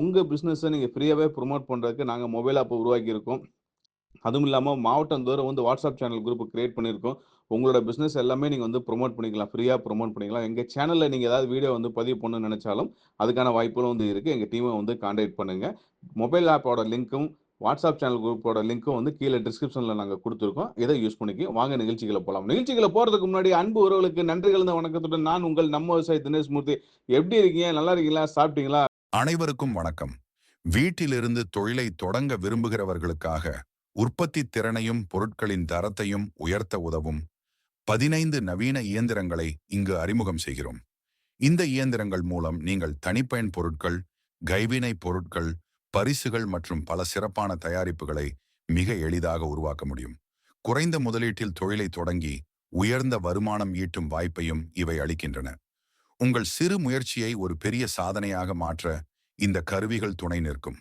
உங்கள் பிஸ்னஸை நீங்கள் ஃப்ரீயாகவே ப்ரொமோட் பண்ணுறதுக்கு நாங்கள் மொபைல் ஆப்பை உருவாக்கியிருக்கோம். அதுவும் இல்லாமல் மாவட்டம் தோறும் வந்து வாட்ஸ்அப் சேனல் குரூப் கிரியேட் பண்ணியிருக்கோம். உங்களோட பிஸ்னஸ் எல்லாமே நீங்கள் வந்து ப்ரொமோட் பண்ணிக்கலாம். ஃப்ரீயாக ப்ரொமோட் பண்ணிக்கலாம். எங்கள் சேனலில் நீங்கள் ஏதாவது வீடியோ வந்து பதிவு பண்ணணும்னு நினச்சாலும் அதுக்கான வாய்ப்புகளும் வந்து இருக்குது எங்கள் டீமை வந்து காண்டாக்ட் பண்ணுங்கள் மொபைல் ஆப்போட லிங்க்கும், வாட்ஸ்அப் சேனல் குரூப்போட லிங்க்கும் வந்து கீழே டிஸ்கிரிப்ஷனில் நாங்கள் கொடுத்துருக்கோம் இதை யூஸ் பண்ணிக்கி வாங்க நிகழ்ச்சிகளை போகலாம் நிகழ்ச்சிகளை போகிறதுக்கு முன்னாடி அன்பு உறவுகளுக்கு நன்றி கலந்த வணக்கத்துடன் நான் உங்கள் நம்ம விவசாயி தினேஷ் மூர்த்தி. எப்படி இருக்கீங்க? நல்லா இருக்கீங்களா? சாப்பிட்டீங்களா? அனைவருக்கும் வணக்கம். வீட்டிலிருந்து தொழிலை தொடங்க விரும்புகிறவர்களுக்காக உற்பத்தி திறனையும் பொருட்களின் தரத்தையும் உயர்த்த உதவும் பதினைந்து நவீன இயந்திரங்களை இங்கு அறிமுகம் செய்கிறோம். இந்த இயந்திரங்கள் மூலம் நீங்கள் தனிப்பயன் பொருட்கள் கைவினை பொருட்கள் பரிசுகள் மற்றும் பல சிறப்பான தயாரிப்புகளை மிக எளிதாக உருவாக்க முடியும். குறைந்த முதலீட்டில் தொழிலை தொடங்கி உயர்ந்த வருமானம் ஈட்டும் வாய்ப்பையும் இவை அளிக்கின்றன. உங்கள் சிறு முயற்சியை ஒரு பெரிய சாதனையாக மாற்ற இந்த கருவிகள் துணை நிற்கும்.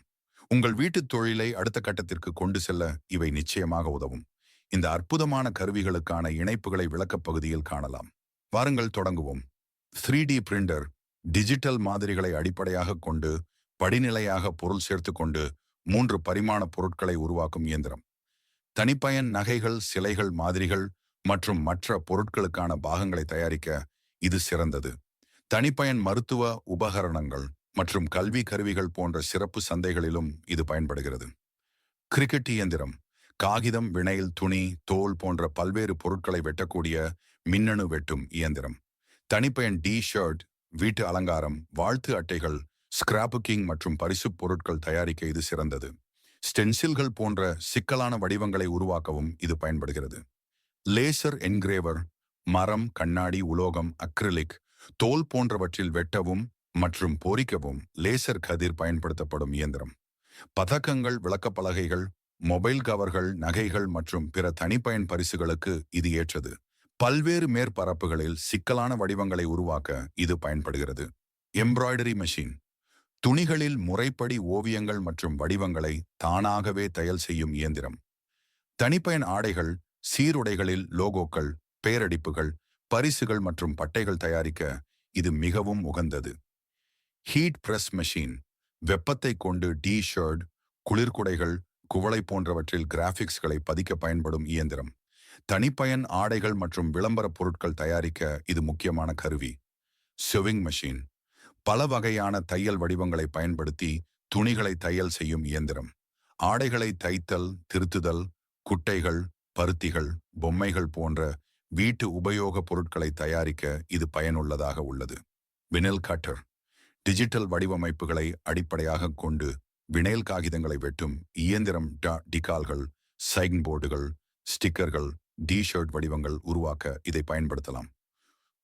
உங்கள் வீட்டுத் தொழிலை அடுத்த கட்டத்திற்கு கொண்டு செல்ல இவை நிச்சயமாக உதவும். இந்த அற்புதமான கருவிகளுக்கான இணைப்புகளை விளக்கப் பகுதியில் காணலாம். வாருங்கள் தொடங்குவோம். த்ரீ டி பிரிண்டர் டிஜிட்டல் மாதிரிகளை அடிப்படையாக கொண்டு படிநிலையாக பொருள் சேர்த்து கொண்டு மூன்று பரிமாண பொருட்களை உருவாக்கும் இயந்திரம். தனிப்பயன் நகைகள் சிலைகள் மாதிரிகள் மற்றும் மற்ற பொருட்களுக்கான பாகங்களை தயாரிக்க இது சிறந்தது. தனிப்பயன் மருத்துவ உபகரணங்கள் மற்றும் கல்வி கருவிகள் போன்ற சிறப்பு சந்தைகளிலும் இது பயன்படுகிறது. கிரிக்கெட் இயந்திரம் காகிதம் வினைல் துணி தோல் போன்ற பல்வேறு பொருட்களை வெட்டக்கூடிய மின்னணு வெட்டும் இயந்திரம். தனிப்பயன் டி ஷர்ட் வீட்டு அலங்காரம் வாழ்த்து அட்டைகள் ஸ்கிராப்புக்கிங் மற்றும் பரிசுப் பொருட்கள் தயாரிக்க இது சிறந்தது. ஸ்டென்சில்கள் போன்ற சிக்கலான வடிவங்களை உருவாக்கவும் இது பயன்படுகிறது. லேசர் என்கிரேவர் மரம் கண்ணாடி உலோகம் அக்ரிலிக் தோல் போன்றவற்றில் வெட்டவும் மற்றும் பொறிக்கவும் லேசர் கதிர் பயன்படுத்தப்படும் இயந்திரம். பதக்கங்கள் விளக்கப்பலகைகள் மொபைல் கவர்கள் நகைகள் மற்றும் பிற தனிப்பயன் பரிசுகளுக்கு இது ஏற்றது. பல்வேறு மேற்பரப்புகளில் சிக்கலான வடிவங்களை உருவாக்க இது பயன்படுகிறது. Embroidery machine. துணிகளில் முறைப்படி ஓவியங்கள் மற்றும் வடிவங்களை தானாகவே தயல் செய்யும் இயந்திரம். தனிப்பயன் ஆடைகள் சீருடைகளில் லோகோக்கள் பெயரடிப்புகள் பரிசுகள் மற்றும் பட்டைகள் தயாரிக்க இது மிகவும் உகந்தது. ஹீட் பிரஸ் மெஷின் வெப்பத்தை கொண்டு டி ஷர்ட் குளிர்குடைகள் குவளை போன்றவற்றில் கிராஃபிக்ஸ்களை பதிக்க பயன்படும் இயந்திரம். தனிப்பயன் ஆடைகள் மற்றும் விளம்பர பொருட்கள் தயாரிக்க இது முக்கியமான கருவி. செவிங் மெஷின் பல வகையான தையல் வடிவங்களை பயன்படுத்தி துணிகளை தையல் செய்யும் இயந்திரம். ஆடைகளை தைத்தல் திருத்துதல் குட்டைகள் பருத்திகள் பொம்மைகள் போன்ற வீட்டு உபயோகப் பொருட்களை தயாரிக்க இது பயனுள்ளதாக உள்ளது. வினில் கட்டர். டிஜிட்டல் வடிவமைப்புகளை அடிப்படையாக கொண்டு வினைல் காகிதங்களை வெட்டும் இயந்திரம் டிகால்கள் சைன் போர்டுகள் ஸ்டிக்கர்கள் டி ஷர்ட் வடிவங்கள் உருவாக்க இதை பயன்படுத்தலாம்.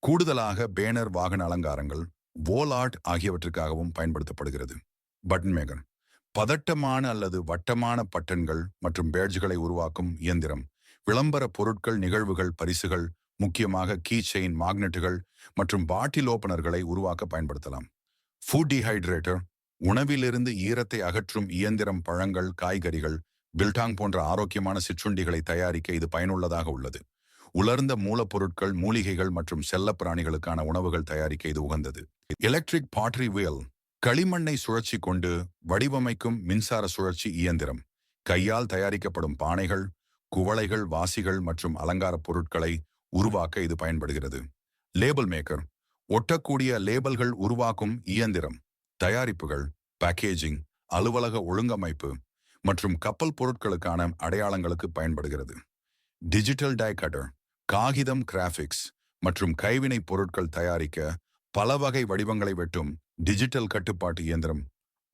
கூடுதலாக பேனர் வாகன அலங்காரங்கள் வோல் ஆர்ட் ஆகியவற்றுக்காகவும் பயன்படுத்தப்படுகிறது. பட்டன் மேகர் பதட்டமான அல்லது வட்டமான பட்டன்கள் மற்றும் பேட்ஜ்களை உருவாக்கும் இயந்திரம். விளம்பர பொருட்கள் நிகழ்வுகள் பரிசுகள் முக்கியமாக கீ செயின் மாக்னெட்டுகள் மற்றும் பாட்டில் ஓபனர்களை உருவாக்க பயன்படுத்தலாம். ஃபுட் டிஹைட்ரேட்டர் உணவிலிருந்து ஈரத்தை அகற்றும் இயந்திரம் பழங்கள் காய்கறிகள் பில்டாங் போன்ற ஆரோக்கியமான சிற்றுண்டிகளை தயாரிக்க இது பயனுள்ளதாக உள்ளது. உலர்ந்த மூலப்பொருட்கள் மூலிகைகள் மற்றும் செல்லப்பிராணிகளுக்கான உணவுகள் தயாரிக்க இது உகந்தது. எலக்ட்ரிக் பாட்ரி வீல் களிமண்ணை சுழற்சி கொண்டு வடிவமைக்கும் மின்சார சுழற்சி இயந்திரம். கையால் தயாரிக்கப்படும் பானைகள் குவளைகள் வாசிகள் மற்றும் அலங்கார பொருட்களை உருவாக்க இது பயன்படுகிறது. லேபிள் மேக்கர் ஒட்டக்கூடிய லேபிள்கள் உருவாக்கும் இயந்திரம் தயாரிப்புகள் பேக்கேஜிங் அலுவலக ஒழுங்கமைப்பு மற்றும் கப்பல் பொருட்களுக்கான அடையாளங்களுக்கு பயன்படுகிறது. டிஜிட்டல் டை கட்டர் காகிதம் கிராஃபிக்ஸ் மற்றும் கைவினை பொருட்கள் தயாரிக்க பல வகை வடிவங்களை வெட்டும் டிஜிட்டல் கட்டுப்பாட்டு இயந்திரம்.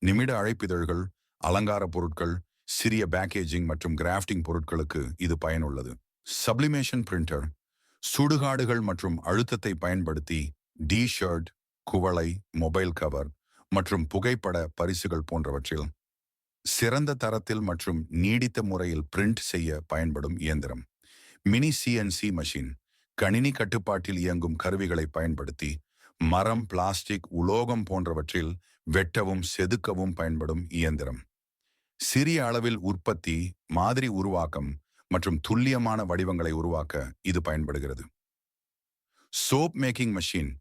நிமிட அழைப்பிதழ்கள் அலங்கார பொருட்கள் சிறிய பேக்கேஜிங் மற்றும் கிராஃப்டிங் பொருட்களுக்கு இது பயனுள்ளது. சப்ளிமேஷன் பிரிண்டர் சுடுகாடுகள் மற்றும் அழுத்தத்தை பயன்படுத்தி டி ஷர்ட் குவளை மொபைல் கவர் மற்றும் புகைப்பட பரிசுகள் போன்றவற்றில் சிறந்த தரத்தில் மற்றும் நீடித்த முறையில் பிரிண்ட் செய்ய பயன்படும் இயந்திரம். மினி சிஎன்சி மெஷின் கணினி கட்டுப்பாட்டில் இயங்கும் கருவிகளை பயன்படுத்தி மரம் பிளாஸ்டிக் உலோகம் போன்றவற்றில் வெட்டவும் செதுக்கவும் பயன்படும் இயந்திரம். சிறிய அளவில் உற்பத்தி மாதிரி உருவாக்கம் மற்றும் துல்லியமான வடிவங்களை உருவாக்க இது பயன்படுகிறது. சோப் மேக்கிங் மெஷின்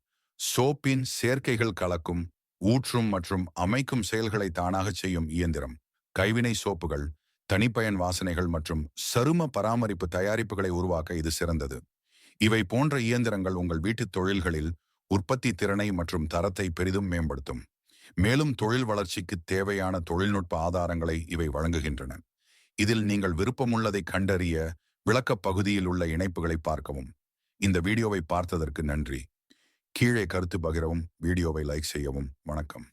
சோப்பின் சேர்க்கைகள் கலக்கும் ஊற்றும் மற்றும் அமைக்கும் செயல்களை தானாகச் செய்யும் இயந்திரம் கைவினை சோப்புகள் தனிப்பயன் வாசனைகள் மற்றும் சரும பராமரிப்பு தயாரிப்புகளை உருவாக்க இது சிறந்தது. இவை போன்ற இயந்திரங்கள் உங்கள் வீட்டுத் தொழில்களில் உற்பத்தி திறனை மற்றும் தரத்தை பெரிதும் மேம்படுத்தும். மேலும் தொழில் வளர்ச்சிக்கு தேவையான தொழில்நுட்ப ஆதாரங்களை இவை வழங்குகின்றன. இதில் நீங்கள் விருப்பமுள்ளதை கண்டறிய விளக்கப் பகுதியில் உள்ள இணைப்புகளை பார்க்கவும். இந்த வீடியோவை பார்த்ததற்கு நன்றி. கீழே கருத்து பகிரவும் வீடியோவை லைக் செய்யவும் வணக்கம்.